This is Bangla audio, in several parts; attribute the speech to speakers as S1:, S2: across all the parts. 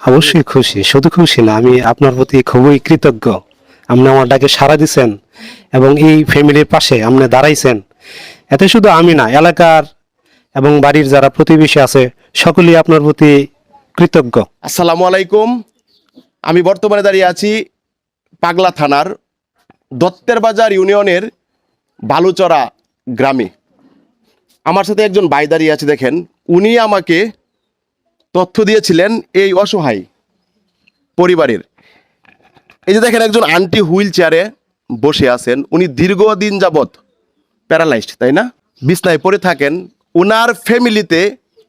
S1: অবশ্যই খুশি, শুধু খুশি না, আমি আপনার প্রতি খুবই কৃতজ্ঞ। আপনি আমার ডাকে সাড়া দিছেন এবং এই ফ্যামিলির পাশে আপনি দাঁড়াইছেন। এতে শুধু আমি না, এলাকার এবং বাড়ির যারা প্রতিবেশী আছে, সকলেই আপনার প্রতি কৃতজ্ঞ।
S2: আসসালামু আলাইকুম। আমি বর্তমানে দাঁড়িয়ে আছি পাগলা থানার দত্তের বাজার ইউনিয়নের বালুচরা গ্রামে। আমার সাথে একজন ভাই দাঁড়িয়ে আছে, দেখেন। উনি আমাকে তথ্য দিয়েছিলেন এই অসহায় পরিবারের। এই যে দেখেন একজন আন্টি হুইল চেয়ারে বসে আছেন উনি দীর্ঘদিন যাবৎ প্যারালাইজড তাই না? বিছনায় পড়ে থাকেন উনার ফ্যামিলিতে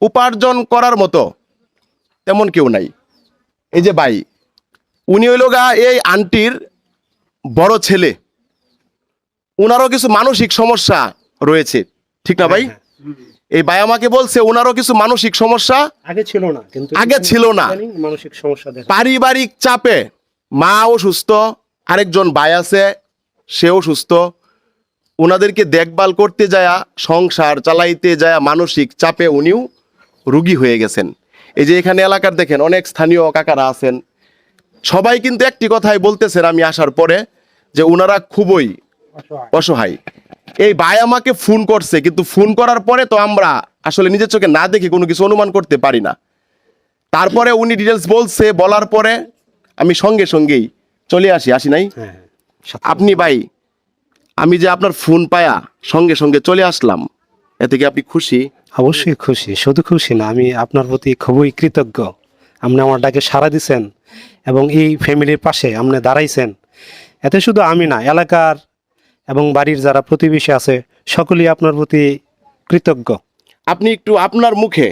S2: উপার্জন করার মতো তেমন কেউ নাই। এই যে ভাই উনি হইল গা এই আন্টির বড় ছেলে। উনারও কিছু মানসিক সমস্যা রয়েছে ঠিক না ভাই? এই ভাই আমাকে বলছে ওনারও কিছু মানসিক সমস্যা?
S1: আগে ছিল না কিন্তু
S2: আগে ছিল না।
S1: মানসিক সমস্যা
S2: পারিবারিক চাপে মা অসুস্থ আরেকজন ভাই আছে সেও সুস্থ ওনাদেরকে দেখভাল করতে যায় সংসার চালাইতে যায়া মানসিক চাপে উনিও রুগী হয়ে গেছেন। এই যে এখানে এলাকার দেখেন অনেক স্থানীয় কাকারা আছেন। সবাই কিন্তু একটি কথাই বলতেছেন আমি আসার পরে যে ওনারা খুবই অসহায় এই ভাই আমাকে ফোন করছে কিন্তু ফোন করার পরে তো আমরা আসলে নিজের চোখে না দেখে কোনো কিছু অনুমান করতে পারি না। তারপরে উনি ডিটেলস বলছে বলার পরে আমি সঙ্গে সঙ্গেই চলে আসি আসি নাই?
S1: হ্যাঁ
S2: আপনি ভাই আমি যে আপনার ফোন পায়া সঙ্গে সঙ্গে চলে আসলাম এতে কি আপনি খুশি?
S1: অবশ্যই খুশি শুধু খুশি না আমি আপনার প্রতি খুবই কৃতজ্ঞ। আপনি আমার ডাকে সাড়া দিছেন এবং এই ফ্যামিলির পাশে আপনি দাঁড়াইছেন। এতে শুধু আমি না এলাকার এবং বাড়ির যারা প্রতিবেশী আছে সকলেই আপনার প্রতি কৃতজ্ঞ।
S2: আপনি একটু আপনার মুখে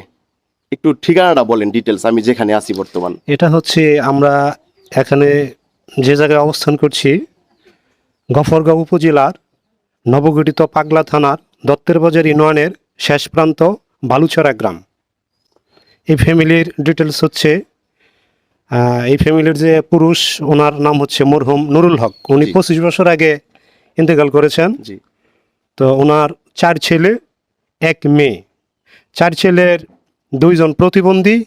S2: একটু ঠিকানাটা বলেন ডিটেলস আমি যেখানে আছি বর্তমান।
S1: এটা হচ্ছে আমরা এখানে যে জায়গায় অবস্থান করছি গফরগাঁও উপজেলার নবগঠিত পাগলা থানার দত্তের বাজার ইউনিয়নের শেষ প্রান্ত বালুচরা গ্রাম। এই ফ্যামিলির ডিটেলস হচ্ছে এই ফ্যামিলির যে পুরুষ ওনার নাম হচ্ছে মরহুম নুরুল হক। উনি পঁচিশ বছর আগে ইন্তেকাল করেছেন।
S2: জি।
S1: তো ওনার চার ছেলে এক মেয়ে। চার ছেলের দুইজন প্রতিবন্ধী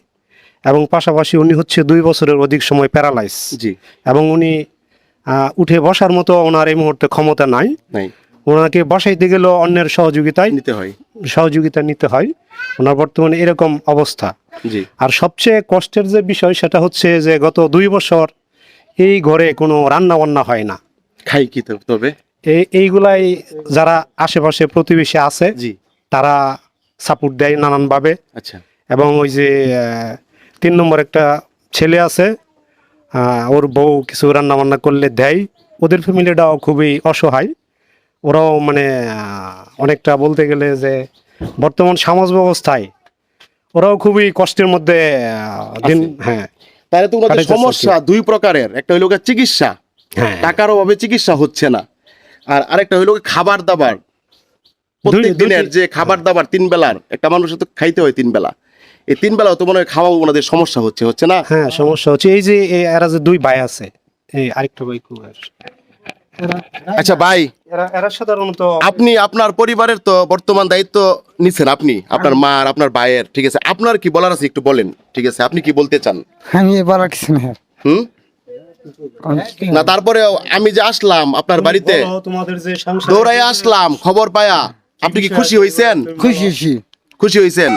S1: এবং পাশাপাশি উনি হচ্ছে দুই বছরের অধিক সময় প্যারালাইজ
S2: জি।
S1: এবং উনি উঠে বসার মতো ওনার এই মুহূর্তে ক্ষমতা নাই।
S2: নাই।
S1: ওনাকে বসাইতে গেলেও অন্যের সহযোগিতায়
S2: নিতে হয়।
S1: সহযোগিতা নিতে হয়। ওনার বর্তমানে এরকম অবস্থা।
S2: জি।
S1: আর সবচেয়ে কষ্টের যে বিষয় সেটা হচ্ছে যে গত দুই বছর এই ঘরে কোনো রান্না বান্না হয় না।
S2: খাই কি তবে?
S1: এইগুলাই যারা আশেপাশে প্রতিবেশী আছে
S2: জি।
S1: তারা সাপোর্ট দেয় নানানভাবে।
S2: আচ্ছা।
S1: এবং ওই যে তিন নম্বর একটা ছেলে আছে ওর বউ কিছু রান্না বান্না করলে দেয়। ওদের ফ্যামিলিটাও খুবই অসহায়। ওরাও মানে অনেকটা বলতে গেলে যে বর্তমান সমাজ ব্যবস্থায় ওরাও খুবই কষ্টের মধ্যে দিন হ্যাঁ।
S2: তাহলে তো সমস্যা দুই প্রকারের। একটা হইল চিকিৎসা।
S1: হ্যাঁ।
S2: টাকার অভাবে চিকিৎসা হচ্ছে না। আর আরেকটা হইল খাবার দাবার। প্রত্যেক দিনের যে খাবার দাবার তিন বেলার একটা মানুষের তো খাইতে হয় তিন বেলা। এই তিন বেলা তো মনে হয় খাওয়া ওনাদের সমস্যা হচ্ছে হচ্ছে না?
S1: হ্যাঁ সমস্যা হচ্ছে। এই যে এরা যে দুই ভাই আছে এই আরেকটা ভাই কুয়ার
S2: আচ্ছা ভাই।
S1: এরা এরা সাধারণত
S2: আপনি আপনার পরিবারের তো বর্তমান দায়িত্ব নিছেন আপনি আপনার মার আপনার ভাইয়ের ঠিক আছে? আপনার কি বলার আছে একটু বলেন ঠিক আছে? আপনি কি বলতে চান?
S3: আমি বলার কিছু না
S2: হুম? না তারপরে আমি যে আসলাম আপনার বাড়িতে দৌড়াই আসলাম খবর পায়া। আপনি কি খুশি হয়েছেন
S3: খুশি খুশি।
S2: খুশি হয়েছেন